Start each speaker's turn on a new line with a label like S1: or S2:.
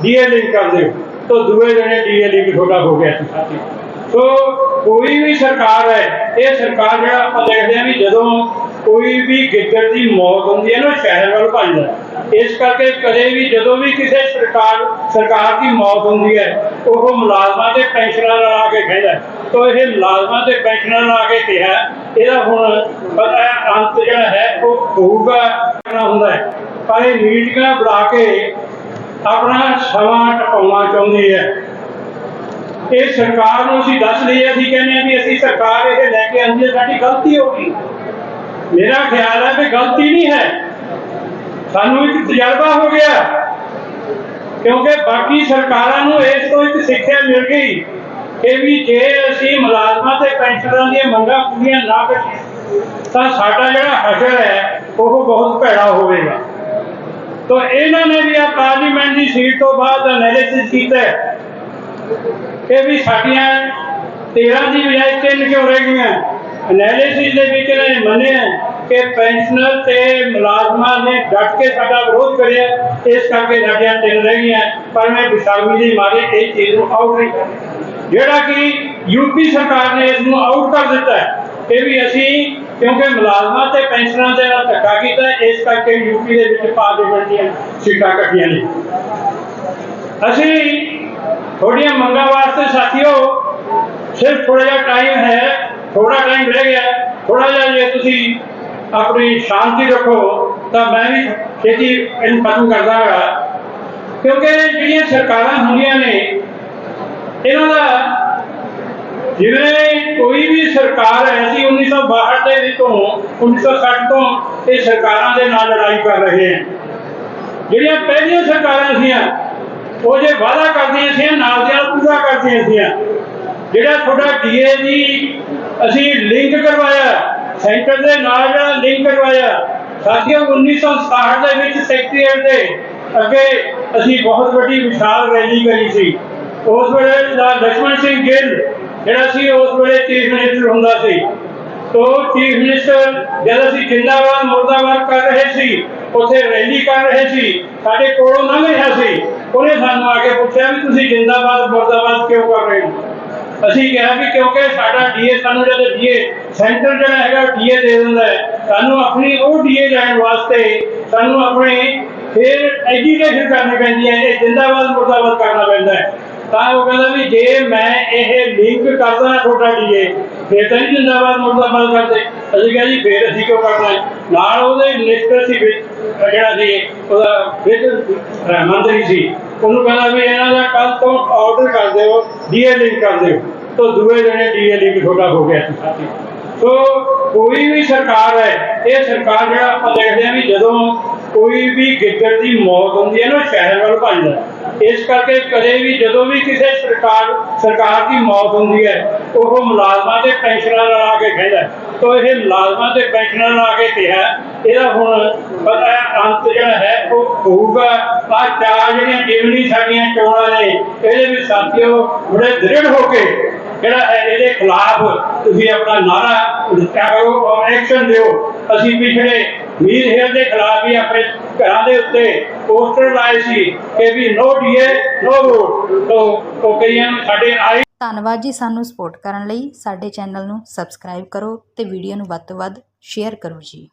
S1: DA link ਕਰਦੇ ਹੋ। ਤਾਂ ਦੂਏ ਜਣੇ ਡੀਏ ਲਿੰਕ ਤੁਹਾਡਾ ਹੋ ਗਿਆ ਸਾਥੀ। ਸੋ ਕੋਈ ਵੀ ਸਰਕਾਰ ਹੈ, ਇਹ ਸਰਕਾਰ ਜਿਹੜਾ ਆਪਾਂ ਦੇਖਦੇ ਹਾਂ ਵੀ ਜਦੋਂ ਕੋਈ ਵੀ ਗਿੱਦੜ ਦੀ ਮੌਤ ਹੁੰਦੀ ਹੈ ਨਾ, ਸ਼ਹਿਰ ਵੱਲ ਭੱਜਦਾ ਇਸ ਕਰਕੇ ਕਦੇ ਵੀ ਜਦੋਂ ਵੀ ਕਿਸੇ ਸਰਕਾਰ ਸਰਕਾਰ ਦੀ ਮੌਤ ਹੁੰਦੀ ਹੈ, ਉਹ ਮੁਲਾਜ਼ਮਾਂ ਦੇ ਪੈਨਸ਼ਨਾਂ ਨਾਲ ਆ ਕੇ ਕਹਿੰਦਾ ਹੈ। ਇਹ ਮੁਲਾਜ਼ਮਾਂ ਦੇ ਪੈਨਸ਼ਨਾਂ ਨਾਲ ਆ ਕੇ ਕਿਹਾ ਇਹਦਾ ਹੁਣ ਪਤਾ ਅੰਤ ਜਿਹੜਾ ਹੈ, ਉਹ ਹੋਊਗਾ, ਕਰਨਾ ਹੁੰਦਾ ਹੈ। ਪਰ ਇਹ ਮੀਟਿੰਗਾਂ ਬੁਲਾ ਕੇ ਆਪਣਾ ਸਮਾਂ ਟਪਾਉਣਾ ਚਾਹੁੰਦੀ ਹੈ ਇਹ ਸਰਕਾਰ ਨੂੰ ਅਸੀਂ ਦੱਸ ਲਈਏ ਅਸੀਂ ਕਹਿੰਦੇ ਹਾਂ ਵੀ ਅਸੀਂ ਸਰਕਾਰ ਇਹ ਲੈ ਕੇ ਆਂਦੀ ਹੈ, ਸਾਡੀ ਗਲਤੀ ਹੋ ਗਈ। ਮੇਰਾ ਖਿਆਲ ਹੈ ਕਿ ਗਲਤੀ ਨਹੀਂ ਹੈ। ਸਾਨੂੰ ਇੱਕ ਤਜਰਬਾ ਹੋ ਗਿਆ। ਕਿਉਂਕਿ ਬਾਕੀ ਸਰਕਾਰਾਂ ਨੂੰ ਇਸ ਤੋਂ ਇੱਕ ਸਿੱਖਿਆ ਮਿਲ ਗਈ ਕਿ ਵੀ ਜੇ ਅਸੀਂ ਮੁਲਾਜ਼ਮਾਂ ਤੇ ਪੈਨਸ਼ਨਰਾਂ ਦੀਆਂ ਮੰਗਾਂ ਪੂਰੀਆਂ ਨਾ ਕਰੀਏ, ਤਾਂ ਸਾਡਾ ਜਿਹੜਾ ਹਸ਼ਰ ਹੈ, ਉਹ ਬਹੁਤ ਭੈੜਾ ਹੋਵੇਗਾ। ਤਾਂ ਇਹਨਾਂ ਨੇ ਵੀ ਆ ਪਾਰਲੀਮੈਂਟ ਸੀਟ ਤੋਂ ਬਾਅਦ ਐਨਾਲਿਸਿਸ ਕੀਤਾ ਹੈ ਕਿ ਵੀ ਸਾਡੀਆਂ 13 ਦੀ ਬਜਾਏ ਤਿੰਨ ਕਿਉਂ ਰਹਿ ਗਈਆਂ ਐਨਾਲਿਸਿਸ ਦੇ ਵਿੱਚ ਇਹਨਾਂ ਨੇ ਮੰਨਿਆ ਕਿ ਪੈਨਸ਼ਨਰ ਤੇ ਮੁਲਾਜ਼ਮਾਂ ਨੇ ਡਟ ਕੇ ਸਾਡਾ ਵਿਰੋਧ ਕਰਿਆ ਇਸ ਕਰਕੇ ਸਾਡੀਆਂ ਤਿੰਨ ਰਹਿ ਗਈਆਂ ਪਰ ਮੈਂ ਬਿਸਾਮੀ ਦੀ ਮਾਰੇ ਇਹ ਚੀਜ਼ ਨੂੰ ਆਊਟ ਨਹੀਂ ਕਰਦਾ ਜਿਹੜਾ ਕਿ ਯੂਪੀ ਸਰਕਾਰ ਨੇ ਇਸ ਨੂੰ ਆਊਟ ਕਰ ਦਿੱਤਾ ਹੈ ਕਿ ਵੀ ਅਸੀਂ ਕਿਉਂਕਿ ਮੁਲਾਜ਼ਮਾਂ ਤੇ ਪੈਨਸ਼ਨਰਾਂ ਦੇ ਨਾਲ ਧੱਕਾ ਕੀਤਾ ਇਸ ਕਰਕੇ ਯੂਪੀ ਦੇ ਵਿੱਚ ਪਾਰਲੀਮੈਂਟ ਦੀਆਂ ਸੀਟਾਂ ਕੱਟੀਆਂ ਨੇ ਅਸੀਂ ਤੁਹਾਡੀਆਂ ਮੰਗਾਂ ਵਾਸਤੇ ਸਾਥੀਓ, ਸਿਰਫ ਥੋੜਾ ਜਿਹਾ ਟਾਈਮ ਹੈ ਥੋੜਾ ਟਾਈਮ ਰਹਿ ਗਿਆ ਥੋੜਾ ਜਿਹਾ ਜੇ ਤੁਸੀਂ ਆਪਣੀ ਸ਼ਾਂਤੀ ਰੱਖੋ, ਤਾਂ ਮੈਂ ਵੀ ਛੇਤੀ ਇਹਨੂੰ ਖਤਮ ਕਰਦਾ ਦਾਂਗਾ ਕਿਉਂਕਿ ਜਿਹੜੀਆਂ ਸਰਕਾਰਾਂ ਹੁੰਦੀਆਂ ਨੇ, ਇਹਨਾਂ ਦਾ ਜਿਵੇਂ ਕੋਈ ਵੀ ਸਰਕਾਰ ਹੈ, ਅਸੀਂ 1962 ਦੇ ਵਿੱਚੋਂ 1960 ਤੋਂ ਇਹ ਸਰਕਾਰਾਂ ਦੇ ਨਾਲ ਲੜਾਈ ਕਰ ਰਹੇ ਹਾਂ। ਜਿਹੜੀਆਂ ਪਹਿਲੀਆਂ ਸਰਕਾਰਾਂ ਸੀਆਂ ਉਹ ਜੇ ਵਾਅਦਾ ਕਰਦੀਆਂ ਸੀ ਨਾਲ ਦੇ ਨਾਲ ਪੂਰਾ ਕਰਦੀਆਂ ਸੀ ਜਿਹੜਾ ਤੁਹਾਡਾ ਡੀਏ ਜੀ ਅਸੀਂ ਲਿੰਕ ਕਰਵਾਇਆ, ਸੈਂਟਰ ਦੇ ਨਾਲ ਜਿਹੜਾ ਲਿੰਕ ਕਰਵਾਇਆ ਸਾਥੀਓ 1967 ਦੇ ਵਿੱਚ ਸੈਕਟਰੀਏਟ ਦੇ ਅੱਗੇ ਅਸੀਂ ਬਹੁਤ ਵੱਡੀ ਵਿਸ਼ਾਲ ਰੈਲੀ ਕਰੀ ਸੀ। ਉਸ ਵੇਲੇ ਦਾ ਲਖਮਨ ਸਿੰਘ ਗਿੱਲ, ਜਿਹੜਾ ਸੀ, ਉਸ ਵੇਲੇ ਚੀਫ ਮਿਨਿਸਟਰ ਹੁੰਦਾ ਸੀ। ਤੋ ਚੀਫ ਮਿਨਿਸਟਰ ਜਦ ਅਸੀਂ ਜਿੰਦਾਬਾਦ ਮੁਰਦਾਬਾਦ ਕਰ ਰਹੇ ਸੀ, ਉਥੇ ਰੈਲੀ ਕਰ ਰਹੇ ਸੀ, ਸਾਡੇ ਕੋਲੋਂ ਨਾ ਲਿਆ ਸੀ। ਉਹਨੇ ਸਾਨੂੰ ਆ ਕੇ ਪੁੱਛਿਆ ਵੀ ਤੁਸੀਂ ਜਿੰਦਾਬਾਦ ਮੁਰਦਾਬਾਦ ਕਿਉਂ ਕਰ ਰਹੇ ਹੋ? ਅਸੀਂ ਕਿਹਾ ਵੀ ਕਿਉਂਕਿ ਸਾਡਾ ਡੀਏ ਸਾਨੂੰ ਜਦ ਡੀਏ, ਸੈਂਟਰ ਜਿਹੜਾ ਹੈਗਾ ਡੀਏ ਦੇ ਦਿੰਦਾ ਹੈ। ਸਾਨੂੰ ਆਪਣੀ ਉਹ ਡੀਏ ਲੈਣ ਵਾਸਤੇ ਸਾਨੂੰ ਆਪਣੇ ਫਿਰ ਐਜੂਕੇਸ਼ਨ ਕਰਨੀ ਪੈਂਦੀ ਹੈ, ਇਹ ਜਿੰਦਾਬਾਦ ਮੁਰਦਾਬਾਦ ਕਰਨਾ ਪੈਂਦਾ ਹੈ। ਤਾਂ ਉਹ ਕਹਿੰਦਾ ਵੀ ਜੇ ਮੈਂ ਇਹ ਲਿੰਕ ਕਰਦਾ ਤੁਹਾਡਾ ਡੀਏ, ਫਿਰ ਤਾਂ ਨਹੀਂ ਜਿੰਦਾਬਾਦ ਮੁਰਦਾਬਾਦ ਕਰਦੇ। ਅਸੀਂ ਕਿਹਾ ਜੀ, ਫਿਰ ਅਸੀਂ ਕਿਉਂ ਕਰਨਾ ਹੈ? ਨਾਲ ਉਹਦੇ ਮਿਨਿਸਟਰ ਸੀ ਵਿੱਚ। ਜਿਹੜਾ ਸੀ, ਉਹਦਾ ਵਿੱਚ ਮੰਤਰੀ ਸੀ। ਉਹਨੂੰ ਕਹਿੰਦਾ ਵੀ ਇਹਨਾਂ ਦਾ ਕੱਲ ਤੋਂ ਆਰਡਰ ਕਰ ਦਿਓ ਡੀਏ ਲਿੰਕ ਕਰ ਦਿਓ। ਤਾਂ ਦੂਏ ਜਣੇ ਡੀਏ ਲਿੰਕ ਤੁਹਾਡਾ ਹੋ ਗਿਆ ਸਾਥੀ। ਸੋ ਕੋਈ ਵੀ ਸਰਕਾਰ ਹੈ, ਇਹ ਸਰਕਾਰ ਜਿਹੜਾ ਆਪਾਂ ਦੇਖਦੇ ਹਾਂ ਵੀ ਜਦੋਂ ਕੋਈ ਵੀ ਗਿੱਦੜ ਦੀ ਮੌਤ ਹੁੰਦੀ ਹੈ ਨਾ ਸ਼ਹਿਰ ਵੱਲ ਭੱਜਦਾ ਇਸ ਕਰਕੇ ਕਦੇ ਵੀ ਜਦੋਂ ਵੀ ਕਿਸੇ ਸਰਕਾਰ ਸਰਕਾਰ ਦੀ ਮੌਤ ਹੁੰਦੀ ਹੈ, ਉਹ ਮੁਲਾਜ਼ਮਾਂ ਦੇ ਪੈਨਸ਼ਨਾਂ ਨਾਲ ਆ ਕੇ ਕਹਿੰਦਾ ਤੋ ਇਹ ਮੁਲਾਜ਼ਮਾਂ ਦੇ ਪੈਨਸ਼ਨਾਂ ਨਾਲ ਆ ਕੇ ਕਿਹਾ ਇਹਦਾ ਹੁਣ ਪਤਾ ਅੰਤ ਜਿਹੜਾ ਹੈ, ਉਹ ਹੋਊਗਾ। ਆ ਚਾਰ ਜਿਹੜੀਆਂ ਜਿਮਨੀ ਸਾਡੀਆਂ ਚੋਣਾਂ ਨੇ, ਇਹਦੇ ਵਿੱਚ ਸਾਥੀਓ, ਬੜੇ ਦ੍ਰਿੜ ਹੋ ਕੇ ਜਿਹੜਾ ਹੈ, ਇਹਦੇ ਖਿਲਾਫ ਤੁਸੀਂ ਆਪਣਾ ਨਾਰਾ ਦਿੱਤਾ ਕਰੋ ਔਰ ਐਕਸ਼ਨ ਦਿਓ। ਅਸੀਂ ਪਿਛਲੇ ਮੀਰ ਹੇਰ ਦੇ ਖਿਲਾਫ ਵੀ ਆਪਣੇ ਘਰਾਂ ਦੇ ਉੱਤੇ ਪੋਸਟਰ ਲਾਏ ਸੀ ਕਿ ਵੀ ਨੋ ਡੀਏ ਨੋ ਵੋਟ ਤੋਂ ਕਈਆਂ ਸਾਡੇ ਆਈ
S2: ਧੰਨਵਾਦ ਜੀ ਸਾਨੂੰ ਸਪੋਰਟ ਕਰਨ ਲਈ। ਸਾਡੇ ਚੈਨਲ ਨੂੰ ਸਬਸਕ੍ਰਾਈਬ ਕਰੋ ਤੇ ਵੀਡੀਓ ਨੂੰ ਵੱਧ ਤੋਂ ਵੱਧ ਸ਼ੇਅਰ ਕਰੋ ਜੀ।